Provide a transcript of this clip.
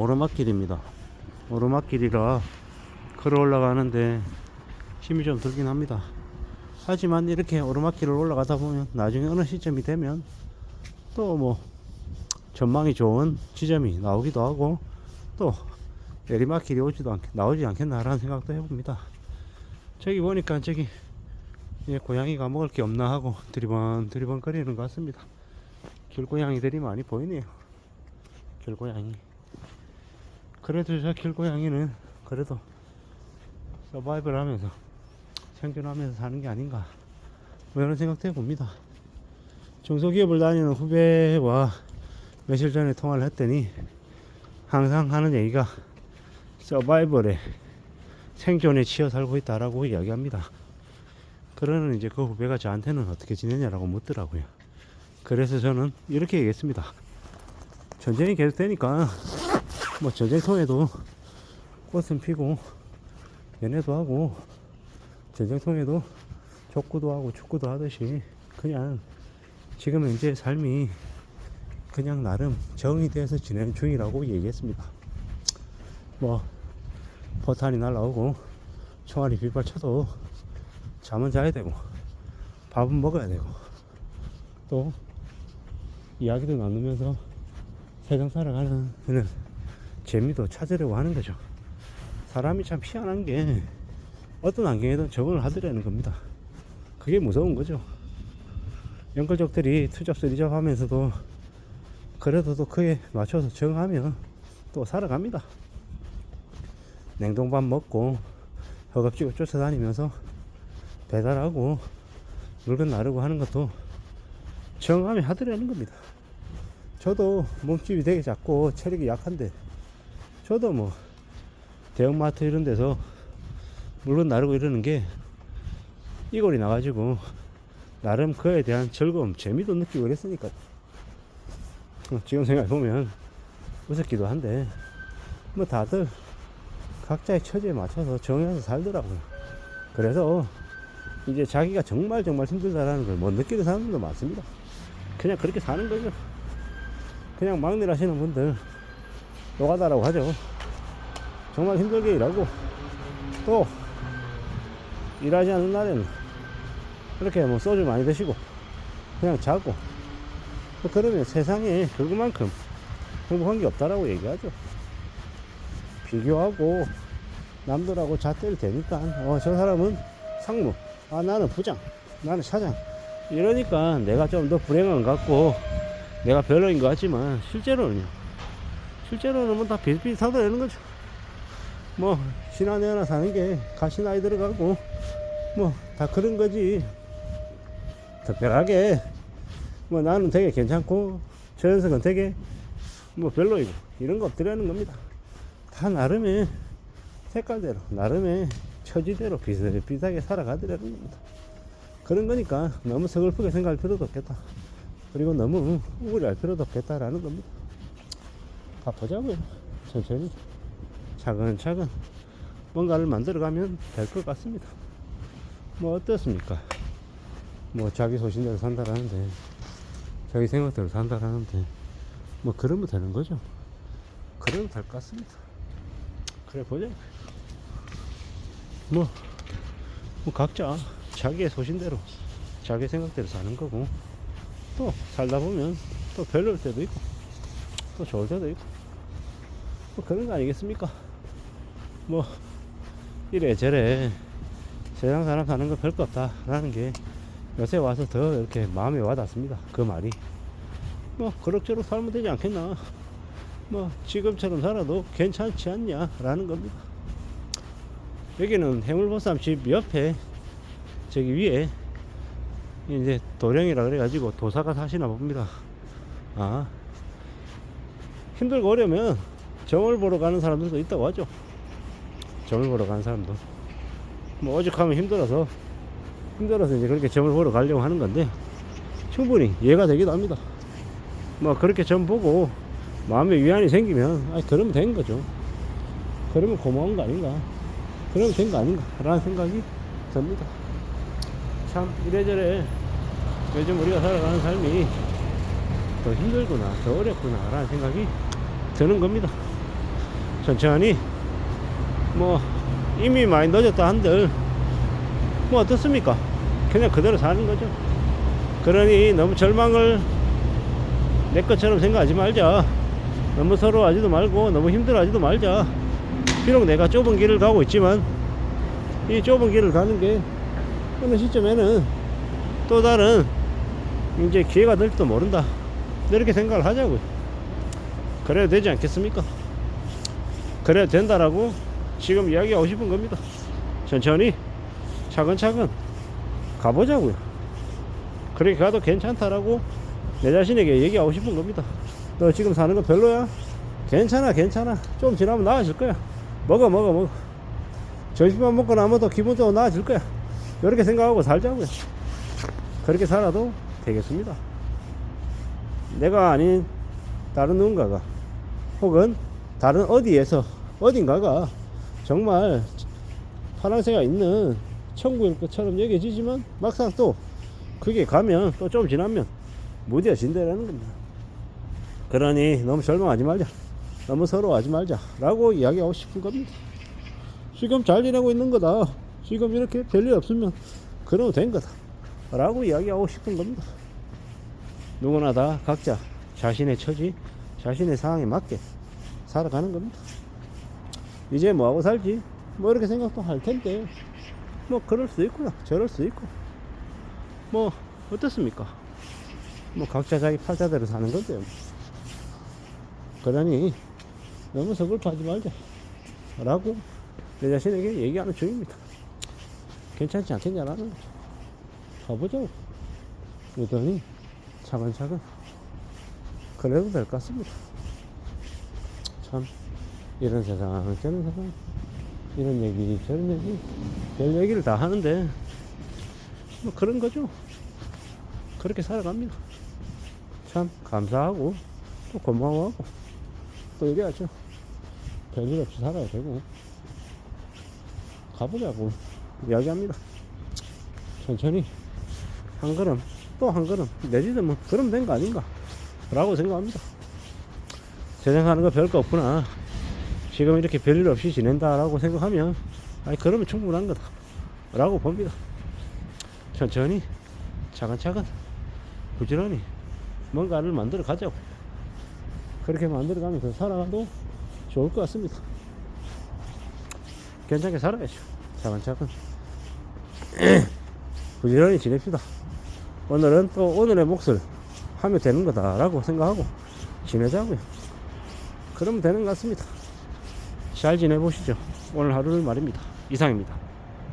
오르막길입니다. 오르막길이라 걸어 올라가는데 힘이 좀 들긴 합니다. 하지만 이렇게 오르막길을 올라가다 보면 나중에 어느 시점이 되면 또 뭐 전망이 좋은 지점이 나오기도 하고 또 내리막길이 오지도 않, 나오지 않겠나라는 생각도 해봅니다. 저기 보니까 저기 예, 고양이가 먹을 게 없나 하고 드리번 드리번 거리는 것 같습니다. 길고양이들이 많이 보이네요. 길고양이. 그래도 저 길고양이는 그래도 서바이벌 하면서 생존하면서 사는 게 아닌가 뭐 이런 생각도 해봅니다. 중소기업을 다니는 후배와 며칠 전에 통화를 했더니 항상 하는 얘기가 서바이벌에 생존에 치여 살고 있다라고 이야기합니다. 그러는 이제 그 후배가 저한테는 어떻게 지내냐라고 묻더라고요. 그래서 저는 이렇게 얘기했습니다. 전쟁이 계속 되니까 뭐 전쟁통에도 꽃은 피고 연애도 하고 전쟁통에도 족구도 하고 축구도 하듯이 그냥 지금 현재 삶이 그냥 나름 정의돼서 지내는 중이라고 얘기했습니다. 뭐 포탄이 날라오고 총알이 빗발 쳐도 잠은 자야 되고 밥은 먹어야 되고 또 이야기도 나누면서 세상 살아가는 그런 재미도 찾으려고 하는 거죠. 사람이 참 희한한 게 어떤 환경에든 적응을 하더라는 겁니다. 그게 무서운 거죠. 연끌족들이 투잡 쓰리잡 하면서도 그래도 또 그에 맞춰서 적응하면 또 살아갑니다. 냉동밥 먹고 허겁지겁 쫓아다니면서 배달하고 물건 나르고 하는 것도 적응하면 하더라는 겁니다. 저도 몸집이 되게 작고 체력이 약한데 저도 뭐 대형마트 이런 데서 물건 나르고 이러는 게 이골이 나가지고 나름 그에 대한 즐거움, 재미도 느끼고 그랬으니까 어, 지금 생각해보면 무섭기도 한데 뭐 다들 각자의 처지에 맞춰서 정해서 살더라고요. 그래서 이제 자기가 정말 정말 힘들다라는 걸 못 느끼는 사람들도 많습니다. 그냥 그렇게 사는 거죠. 그냥 막일 하시는 분들 노가다라고 하죠. 정말 힘들게 일하고 또 일하지 않는 날에는 이렇게 뭐 소주 많이 드시고 그냥 자고 뭐 그러면 세상에 그것만큼 행복한 게 없다라고 얘기하죠. 비교하고 남들하고 잣대를 대니까 어 저 사람은 상무 아 나는 부장 나는 사장 이러니까 내가 좀 더 불행한 것 같고 내가 별로인 것 같지만 실제로는요 실제로는 뭐 다 비슷비슷하다는 거죠. 뭐 신하내하나 사는 게 가시 나이 들어가고 뭐 다 그런 거지. 특별하게 뭐 나는 되게 괜찮고 저 녀석은 되게 뭐 별로이고 이런 거 없더라는 겁니다. 다 나름의 색깔대로 나름의 처지대로 비슷비슷하게 살아가더라는 겁니다. 그런 거니까 너무 서글프게 생각할 필요도 없겠다. 그리고 너무 우울해할 필요도 없겠다라는 겁니다 가보자고요 천천히. 차근차근 뭔가를 만들어가면 될 것 같습니다. 뭐 어떻습니까? 뭐 자기 소신대로 산다라는데 자기 생각대로 산다라는데 뭐 그러면 되는 거죠. 그러면 될 것 같습니다. 그래 보자. 뭐, 뭐 각자 자기의 소신대로 자기 생각대로 사는 거고 또 살다 보면 또 별로일 때도 있고 또 좋을 때도 있고 뭐 그런 거 아니겠습니까? 뭐 이래저래 세상 사람 사는 거 별거 없다라는 게 요새 와서 더 이렇게 마음에 와닿습니다. 그 말이. 뭐 그럭저럭 살면 되지 않겠나? 뭐 지금처럼 살아도 괜찮지 않냐 라는 겁니다. 여기는 해물보쌈집 옆에 저기 위에 이제 도령이라 그래가지고 도사가 사시나 봅니다. 아 힘들고 어려면 점을 보러 가는 사람들도 있다고 하죠. 점을 보러 가는 사람도. 뭐 오죽하면 힘들어서 힘들어서 이제 그렇게 점을 보러 가려고 하는 건데 충분히 이해가 되기도 합니다. 뭐 그렇게 점 보고 마음에 위안이 생기면 아 그러면 된 거죠. 그러면 고마운 거 아닌가? 그러면 된 거 아닌가 라는 생각이 듭니다. 참 이래저래 요즘 우리가 살아가는 삶이 더 힘들구나 더 어렵구나 라는 생각이 드는 겁니다 천천히 뭐 이미 많이 늦었다 한들 뭐 어떻습니까? 그냥 그대로 사는 거죠. 그러니 너무 절망을 내 것처럼 생각하지 말자. 너무 서러워하지도 말고 너무 힘들어하지도 말자. 비록 내가 좁은 길을 가고 있지만 이 좁은 길을 가는 게 어느 시점에는 또 다른 이제 기회가 될지도 모른다. 이렇게 생각을 하자고요. 그래야 되지 않겠습니까? 그래야 된다라고 지금 이야기하고 싶은 겁니다. 천천히 차근차근 가보자고요. 그렇게 가도 괜찮다라고 내 자신에게 얘기하고 싶은 겁니다. 너 지금 사는 거 별로야? 괜찮아, 괜찮아. 좀 지나면 나아질 거야. 먹어, 먹어, 먹어. 점심만 먹고 나면 더 기분적으로 나아질 거야. 이렇게 생각하고 살자고요. 그렇게 살아도 되겠습니다. 내가 아닌 다른 누군가가 혹은 다른 어디에서 어딘가가 정말 파랑새가 있는 천국일 것처럼 여겨지지만 막상 또 그게 가면 또 좀 지나면 무뎌진다라는 겁니다. 그러니 너무 절망하지 말자. 너무 서러워하지 말자. 라고 이야기하고 싶은 겁니다. 지금 잘 지내고 있는 거다. 지금 이렇게 별일 없으면 그러면 된 거다. 라고 이야기하고 싶은 겁니다. 누구나 다 각자 자신의 처지, 자신의 상황에 맞게 살아가는 겁니다. 이제 뭐하고 살지? 뭐 이렇게 생각도 할 텐데, 뭐 그럴 수 있고요. 저럴 수 있고. 뭐, 어떻습니까? 뭐 각자 자기 팔자대로 사는 건데요. 그러니 너무 서글퍼하지 말자. 라고 내 자신에게 얘기하는 중입니다. 괜찮지 않겠냐라는 거죠. 가보자고. 그러더니 차근차근 그래도 될 것 같습니다. 참 이런 세상 저런 세상 이런 얘기 저런 얘기 별 얘기를 다 하는데 뭐 그런 거죠. 그렇게 살아갑니다. 참 감사하고 또 고마워하고 또 이래야죠. 별일 없이 살아야 되고 가보자고 이야기합니다. 천천히 한 걸음 또 한 걸음 내지면 그럼 된 거 아닌가 라고 생각합니다. 사는 거 별거 없구나. 지금 이렇게 별일 없이 지낸다라고 생각하면 아니 그러면 충분한 거다 라고 봅니다. 천천히 차근차근 부지런히 뭔가를 만들어 가자고 그렇게 만들어 가면 그 살아가도 좋을 것 같습니다. 괜찮게 살아야죠. 차근차근 부지런히 지냅시다. 오늘은 또 오늘의 몫을 하면 되는 거다 라고 생각하고 지내자고요. 그러면 되는 것 같습니다. 잘 지내보시죠. 오늘 하루를 말입니다. 이상입니다.